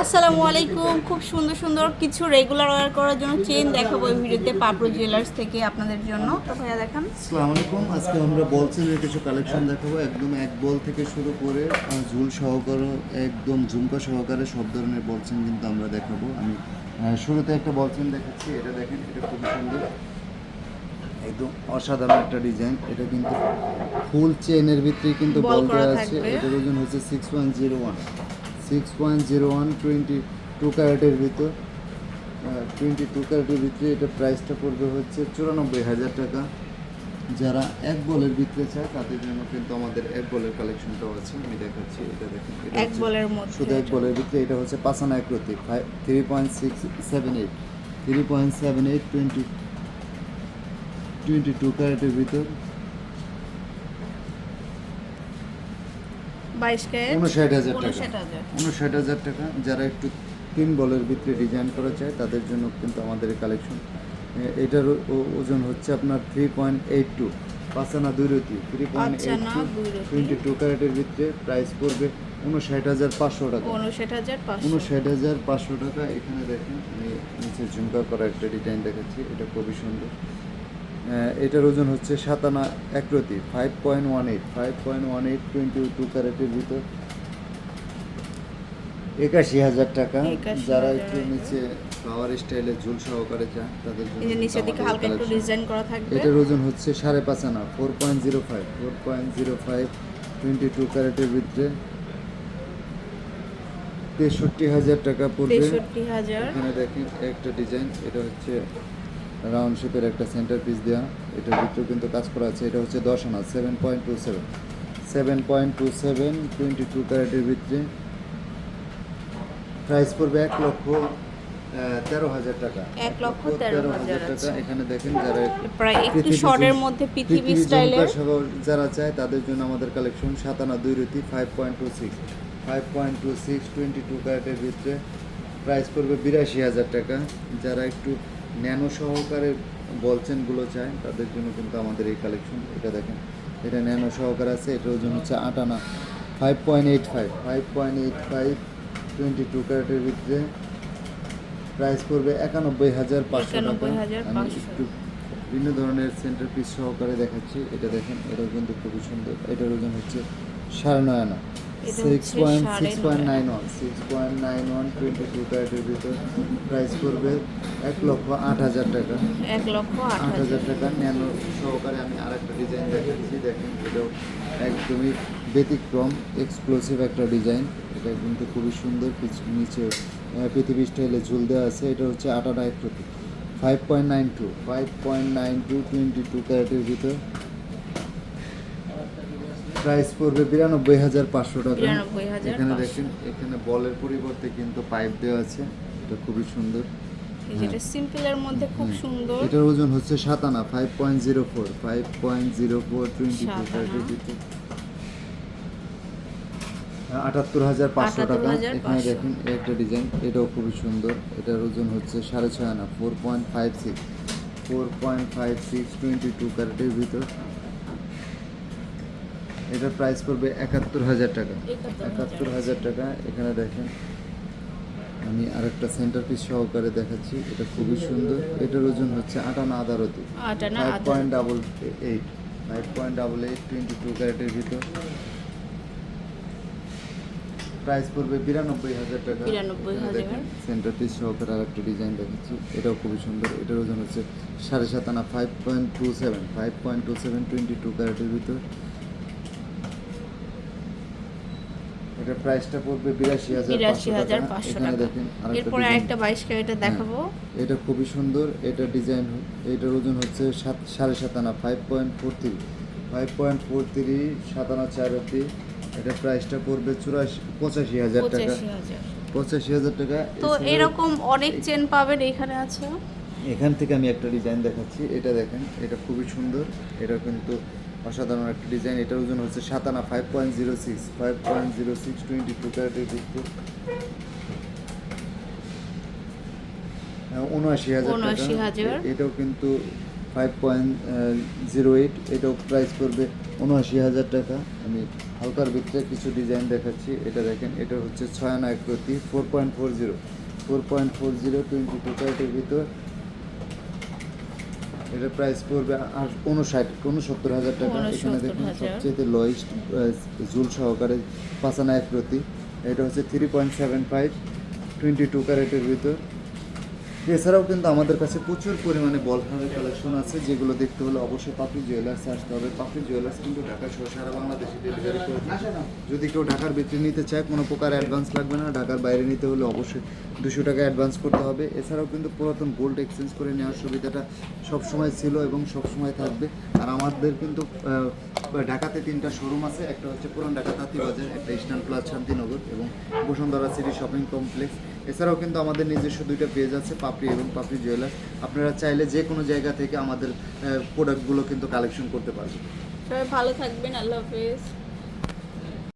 আসসালামু আলাইকুম। খুব সুন্দর সুন্দর কিছু রেগুলার ওয়ার করার জন্য চেন দেখাবো এই ভিডিওতে পাপড়ো জুয়েলার্স থেকে আপনাদের জন্য। তো ভাইয়া দেখান। আসসালামু আলাইকুম। আজকে আমরা বলসেনের কিছু কালেকশন দেখাবো। একদম এক বল থেকে শুরু করে ঝুল সহকারে একদম ঝুমকা সহকারে সব ধরনের বলসেন কিন্তু আমরা দেখাবো। আমি শুরুতে একটা বলসেন দেখাচ্ছি। এটা দেখেন এটা খুব সুন্দর। একদম অসাধারণ একটা ডিজাইন এটা কিন্তু ফুল চেনের ভিতরে কিন্তু বল বল করা দেওয়া আছে। এটার ওজন হচ্ছে six point zero one six point zero one twenty two ক্যারেটের ভিতর টোয়েন্টি টু ক্যারেটের ভিতরে এটা প্রাইসটা পড়বে হচ্ছে চুরানব্বই হাজার টাকা। যারা এক বলের ভিতরে চায় তাদের জন্য কিন্তু আমাদের এক বলের কালেকশনটাও আছে। আমি দেখাচ্ছি এটা দেখেন এক বলের মধ্যে শুধু এক বলের ভিতরে এটা হচ্ছে পাসানা একরতি three point six seven eight three point seven eight twenty twenty two ক্যারেটের ভিতর। বাইশ ক্যারেট উনষাট হাজার টাকা। উনষাট হাজার। টাকা। যারা একটু তিন বলের ভিতরে ডিজাইন করা চায় তাদের জন্য কিন্তু আমাদের কালেকশন এটার ওজন হচ্ছে আপনার থ্রি পয়েন্ট এইট টু পাঁচানা দুই রতি three point eight two twenty two ক্যারেটের ভিতরে প্রাইস পড়বে উনষাট হাজার পাঁচশো টাকা। উনষাট হাজার পাঁচশো। হাজার পাঁচশো টাকা। এখানে দেখেন আমি নিচে ঝুমকা করা একটা ডিজাইন দেখাচ্ছি। এটা খুবই সুন্দর। এটার ওজন হচ্ছে সাতানা একরতি five point one eight five point one eight twenty two ক্যারেটের ভিতর। একাশি হাজার টাকা যারা একটু নিচে পাওয়ার স্টাইলে ঝুল সহকারে চায় তাদের জন্য নিচের দিকে হালকা একটু ডিজাইন করা থাকবে। এটার ওজন হচ্ছে সাড়ে পাঁচ আনা four point zero five four point zero five twenty two ক্যারেটের ভিতরে। তেষট্টি হাজার টাকা পড়বে। এখানে দেখেন একটা ডিজাইন এটা হচ্ছে রাউন্ড শেপের একটা সেন্টার পিস দেওয়া এটার ভিতরেও কিন্তু কাজ করা আছে। এটা হচ্ছে দশ আনা seven point two seven seven point two seven twenty two ক্যারেটের ভিতরে প্রাইস পড়বে এক লক্ষ তেরো হাজার টাকা। এক লক্ষ তেরো হাজার টাকা। এখানে দেখেন যারা প্রায় একটু শর্টের মধ্যে পৃথিবী স্টাইলের যারা চায় তাদের জন্য আমাদের কালেকশন সাতানা দুই রুটি five point two six five point two six twenty two ক্যারেটের ভিতরে প্রাইস পড়বে বিরাশি হাজার টাকা। যারা একটু ন্যানো সহকারে বল চেনগুলো চায় তাদের জন্য কিন্তু আমাদের এই কালেকশন এটা দেখেন। এটা ন্যানো সহকারে আছে এটার ওজন হচ্ছে আটানা five point eight five five point eight five twenty two ক্যারেটের ভিতরে। প্রাইস পড়বে একানব্বই হাজার পাঁচশো টাকা। আমি একটু বিভিন্ন ধরনের সেন্টার পিস সহকারে দেখাচ্ছি এটা দেখেন এটাও কিন্তু খুবই সুন্দর। এটার ওজন হচ্ছে সাড়ে নয় আনা। Six point six point nine one six point nine one twenty two ক্যারেটের ভিতর প্রাইস পড়বে এক লক্ষ আট হাজার টাকা। এক লক্ষ আট হাজার টাকা। ন্যানো সহকারে আমি আরেকটা ডিজাইন দেখাচ্ছি। দেখেন এটাও একদমই ব্যতিক্রম এক্সক্লুসিভ একটা ডিজাইন এটা কিন্তু খুবই সুন্দর নিচে পৃথিবী স্টাইলে ঝুল দেওয়া আছে। এটা হচ্ছে আটাটা এক five point nine two five point nine two twenty two ক্যারেটের ভিতর প্রাইস পড়বে বিরানব্বই হাজার পাঁচশো টাকা। এখানে দেখেন এখানে বলের পরিবর্তে কিন্তু পাইপ দেওয়া আছে। এটা খুবই সুন্দর। যেটা সিম্পলের মধ্যে খুব সুন্দর। এটার ওজন হচ্ছে সাতানা five point zero four five point টাকা। 78,500 এখানে দেখেন একটা ডিজাইন এটাও খুবই সুন্দর। এটার ওজন হচ্ছে সাড়ে ছয় আনা four point five six four point five six twenty two ক্যারেটের ভিতর। এটার প্রাইস পড়বে একাত্তর হাজার টাকা। একাত্তর হাজার টাকা এখানে দেখেন আমি আরেকটা সেন্টার পিস সহকারে দেখাচ্ছি এটা খুবই সুন্দর। এটার ওজন হচ্ছে আটানা আদারতি। Five point double eight five point double eight twenty two ক্যারেটের ভিতর। প্রাইস পড়বে বিরানব্বই হাজার টাকা। সেন্টার পিস সহকারে আরেকটা ডিজাইন দেখাচ্ছি এটাও খুবই সুন্দর। এটার ওজন হচ্ছে সাড়ে সাত আনা five point two seven five point two seven twenty two ক্যারেটের ভিতর। এটা প্রাইসটা পড়বে বিরাশি হাজার পাঁচশো টাকা। দেখেন এরপরে। আরেকটা বাইশ ক্যারেটের দেখাবো। এটা খুবই সুন্দর এটা ডিজাইন এটার ওজন হচ্ছে সাত সাড়ে সাত আনা five point four three five point four three সাত আনা চার অব্দি। এটা প্রাইসটা পড়বে চুরাশি পঁচাশি হাজার টাকা। পঁচাশি হাজার। টাকা। তো এরকম অনেক চেন পাবেন এখানে আছে? এখান থেকে আমি একটা ডিজাইন দেখাচ্ছি। এটা দেখেন এটা খুবই সুন্দর। এটা কিন্তু অসাধারণ একটা ডিজাইন এটার ওজন হচ্ছে সাতানা five point zero six five point zero six twenty two ক্যারেটের ভিত্তি উনআশি হাজার টাকা। 79,000 এ- এটাও কিন্তু ফাইভ পয়েন্ট জিরো এইট এটাও প্রাইস করবে উনআশি হাজার টাকা। আমি হালকার ভিতরে কিছু ডিজাইন দেখাচ্ছি এটা দেখেন এটা হচ্ছে ছয় আনা এক প্রতি four point four zero four point four zero twenty two ক্যারেটের ভিতর এটার প্রাইস পড়বে আর উনষাট উনসত্তর হাজার টাকা। এখানে দেখুন সবচেয়ে লোয়েস্ট জুল সহকারে পাঁচানা এক প্রতি। এটা হচ্ছে three point seven five twenty two ক্যারেটের ভিতর। এছাড়াও কিন্তু আমাদের কাছে প্রচুর পরিমাণে বলহারের কালেকশন আছে, যেগুলো দেখতে হলে অবশ্যই পাপড়ি জুয়েলার্স আসতে হবে। পাপড়ি জুয়েলার্স কিন্তু ঢাকা সহ সারা বাংলাদেশে ডেলিভারি করে। যদি কেউ ঢাকার ভিতরে নিতে চায়, কোনো প্রকার অ্যাডভান্স লাগবে না। ঢাকার বাইরে নিতে হলে অবশ্যই দুশো টাকা অ্যাডভান্স করতে হবে। এছাড়াও কিন্তু পুরাতন গোল্ড এক্সচেঞ্জ করে নেওয়ার সুবিধাটা সবসময় ছিল এবং সবসময় থাকবে। আর আমাদের কিন্তু ঢাকাতে তিনটা শোরুম আছে। একটা হচ্ছে পুরান ঢাকা তাঁতিবাজার একটা ইস্টার্ন প্লাস শান্তিনগর এবং বসুন্ধরা সিটি শপিং কমপ্লেক্স এছাড়াও কিন্তু আমাদের নিজস্ব দুইটা পেজ আছে পাপড়ি এবং পাপড়ি জুয়েলার্স আপনারা চাইলে যে কোনো জায়গা থেকে আমাদের প্রোডাক্টগুলো কিন্তু কালেকশন করতে পারবেন। সবাই ভালো থাকবেন, আল্লাহ হাফেজ।